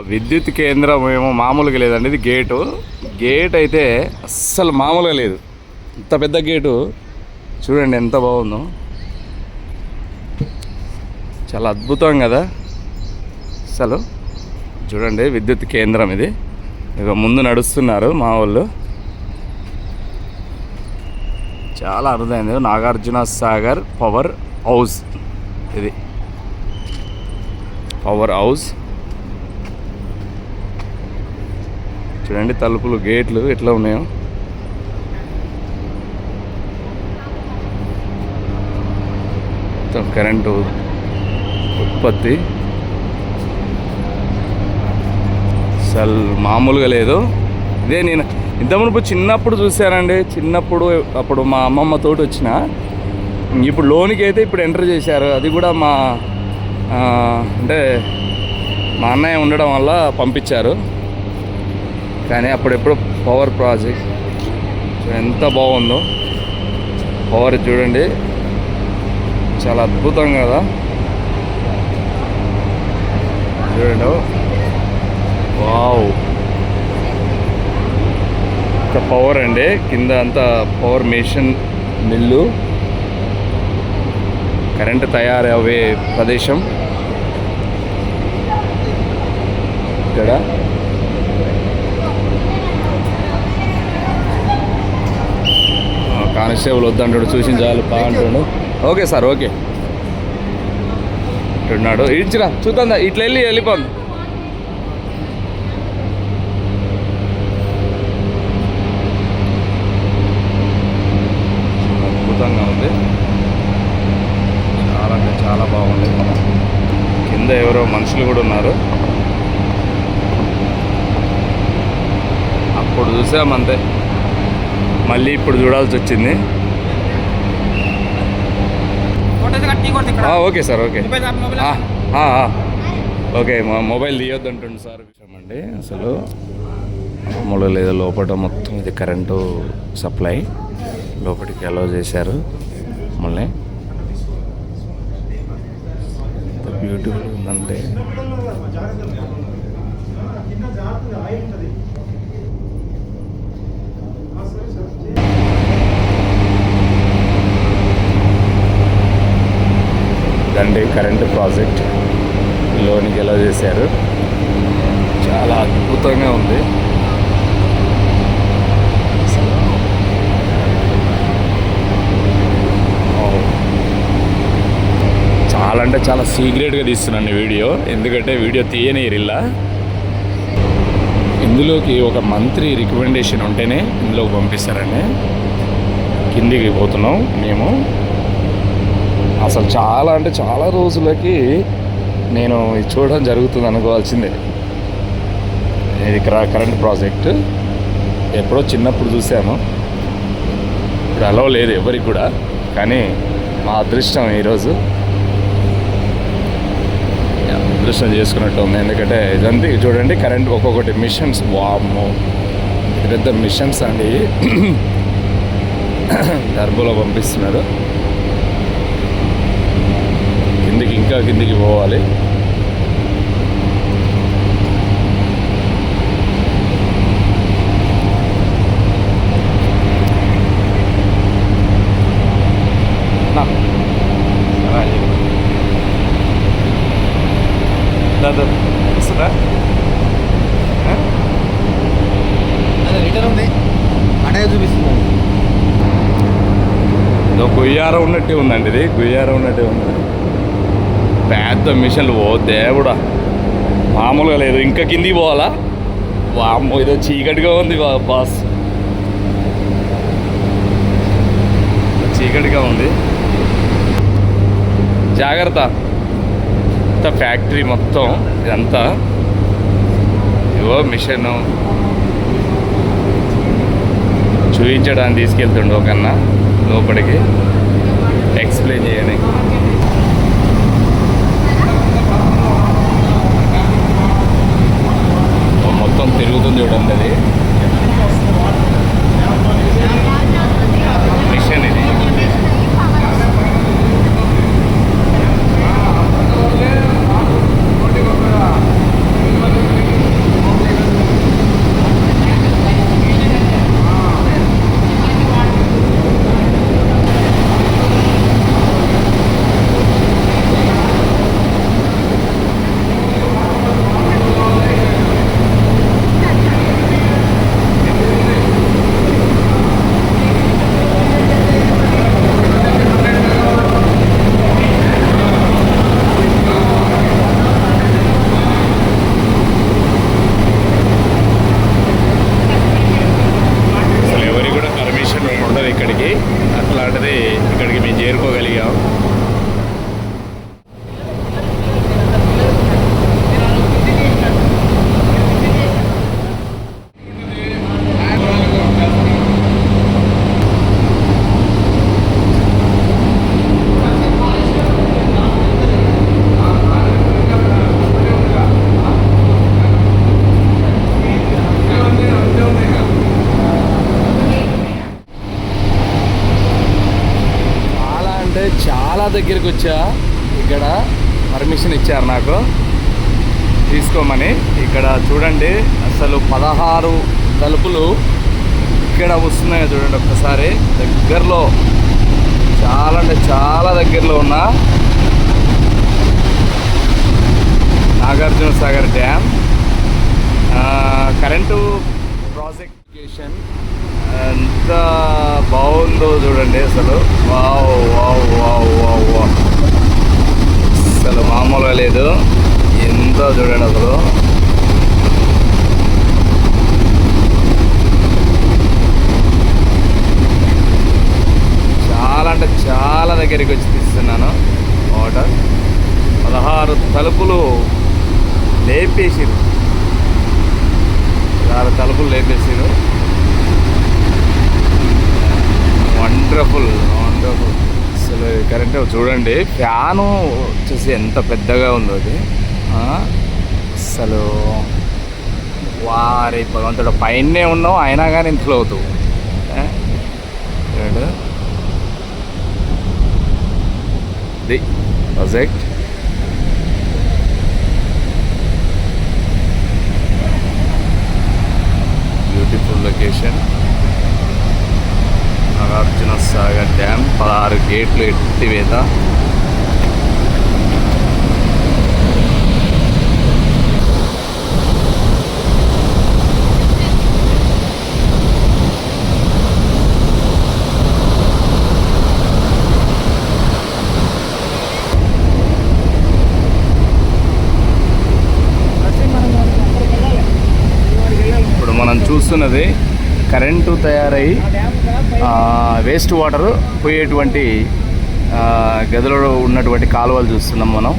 విద్యుత్ కేంద్రం ఏమో మామూలుగా లేదండి ఇది గేటు. గేట్ అయితే అస్సలు మామూలుగా లేదు. ఇంత పెద్ద గేటు. చూడండి ఎంత బాగుందో. చాలా అద్భుతం కదా. అసలు చూడండి విద్యుత్ కేంద్రం ఇది. ఇక ముందు నడుస్తున్నారు మా వాళ్ళు. చాలా అరుదైంది. నాగార్జున సాగర్ పవర్ హౌస్ ఇది. Power house. చూడండి తలుపులు గేట్లు ఎట్లా ఉన్నాయో. కరెంటు ఉత్పత్తి. అసలు మామూలుగా లేదు. ఇదే నేను ఇంత మునుపు చిన్నప్పుడు చూసారండి చిన్నప్పుడు అప్పుడు మా అమ్మమ్మ తోటి వచ్చిన. ఇప్పుడు లోనికి అయితే ఇప్పుడు ఎంటర్ చేశారు. అది కూడా మా అంటే మా అన్నయ్య ఉండడం వల్ల పంపించారు. కానీ అప్పుడెప్పుడు పవర్ ప్రాజెక్ట్ ఎంత బాగుందో. పవర్ చూడండి. చాలా అద్భుతం కదా. చూడండి. వావ్ ఒక పవర్ అండి. కింద అంతా పవర్ మిషన్ మిల్లు. కరెంటు తయారయ్యే ప్రదేశం. ఇక్కడ. కానిస్టేబుల్ వద్దంటాడు చూసిన చాలు బాగుంటాడు ఓకే సార్ ఓకే. అంటున్నాడు. ఇచ్చిరా చూద్దాం ఇట్లా వెళ్ళి వెళ్ళిపోండి. అద్భుతంగా ఉంది. చాలా అంటే చాలా బాగుంది. కింద ఎవరో మనుషులు కూడా ఉన్నారు. అప్పుడు చూసామంతే. మళ్ళీ ఇప్పుడు చూడాల్సి వచ్చింది. Okay sir okay. ఓకే మా మొబైల్ తీయొద్దు అంటుండు సార్ విషయమండి అసలు. మామూలు లేదు లోపల మొత్తం ఇది కరెంటు సప్లై లోపలికి అలౌ చేశారు మళ్ళీ. బ్యూటిఫుల్ ఉందంటే. దండి కరెంటు ప్రాజెక్ట్ లోనికి ఎలా చేశారు? చాలా అద్భుతంగా ఉంది. చాలా అంటే చాలా సీక్రెట్గా తీస్తున్నాను వీడియో. ఎందుకంటే వీడియో తీయని ఇలా ఇందులోకి ఒక మంత్రి రికమెండేషన్ ఉంటేనే ఇందులోకి పంపిస్తారండి కిందికి పోతున్నాం మేము. అసలు చాలా అంటే చాలా రోజులకి నేను ఇది చూడడం జరుగుతుంది అనుకోవాల్సిందే. ఇది కరెంట్ ప్రాజెక్ట్. ఎప్పుడో చిన్నప్పుడు చూసాను ఇప్పుడు అలవ లేదు ఎవరికి కూడా. కానీ మా అదృష్టం ఈరోజు. అదృష్టం చేసుకున్నట్టు ఉంది. ఎందుకంటే ఇదంతా చూడండి కరెంట్ ఒక్కొక్కటి మిషన్స్. వాము పెద్ద మిషన్స్ అండి. టర్బోలో పంపిస్తున్నారు కిందికి ఇంకా కిందికి పోవాలి. వస్తుందా? రిటర్న్ ఉంది. అటే చూపిస్తుంది గుయ్యారం ఉన్నట్టే ఉందండి ఇది. గుయ్యారం ఉన్నట్టే ఉంది పెద్ద మిషన్లు ఓ దేవుడా. మామూలుగా లేదు. ఇంకా కిందికి పోవాలా? వామ్మో ఏదో చీకటిగా ఉంది బా- బాస్. చీకటిగా ఉంది. జాగ్రత్త. ఇంత ఫ్యాక్టరీ మొత్తం ఇదంతా. ఇవో మిషన్. చూపించడానికి తీసుకెళ్తుండు ఒకన్నా లోపలికి. ఎక్స్ప్లెయిన్ చేయడానికి. இருந்தது ayer jugué. దగ్గరికి వచ్చా? ఇక్కడ పర్మిషన్ ఇచ్చారు నాకు. తీసుకోమని. ఇక్కడ చూడండి అసలు పదహారు తలుపులు ఇక్కడ వస్తున్నాయి చూడండి ఒక్కసారి. దగ్గరలో చాలా అంటే చాలా దగ్గరలో ఉన్న Nagarjuna Sagar dam. Current current ప్రాజెక్టేషన్ ఎంత బాగుందో చూడండి అసలు. Wow wow wow wow. అసలు మామూలుగా లేదు. ఎంతో చూడండి అసలు. చాలా అంటే చాలా దగ్గరికి వచ్చి తీస్తున్నాను. వాటర్ పదహారు తలుపులు లేపేసిరు. పదహారు తలుపులు లేపేసిరు. వండర్ఫుల్ వండర్ఫుల్ కరెంట్ చూడండి. ఫ్యాను వచ్చేసి ఎంత పెద్దగా ఉందో అది. అసలు వారి భగవంతుడు. పైనే ఉన్నావు అయినా కానీ ఇంట్లో అవుతావు. ఏ? చూడండి ఇది project beautiful location Nagarjuna Sagar dam పదహారు గేట్లు ఎత్తివేత. ఇప్పుడు మనం చూస్తున్నది కరెంటు తయారై వేస్ట్ వాటర్ పోయేటువంటి గదిలో ఉన్నటువంటి కాలువలు చూస్తున్నాం మనం.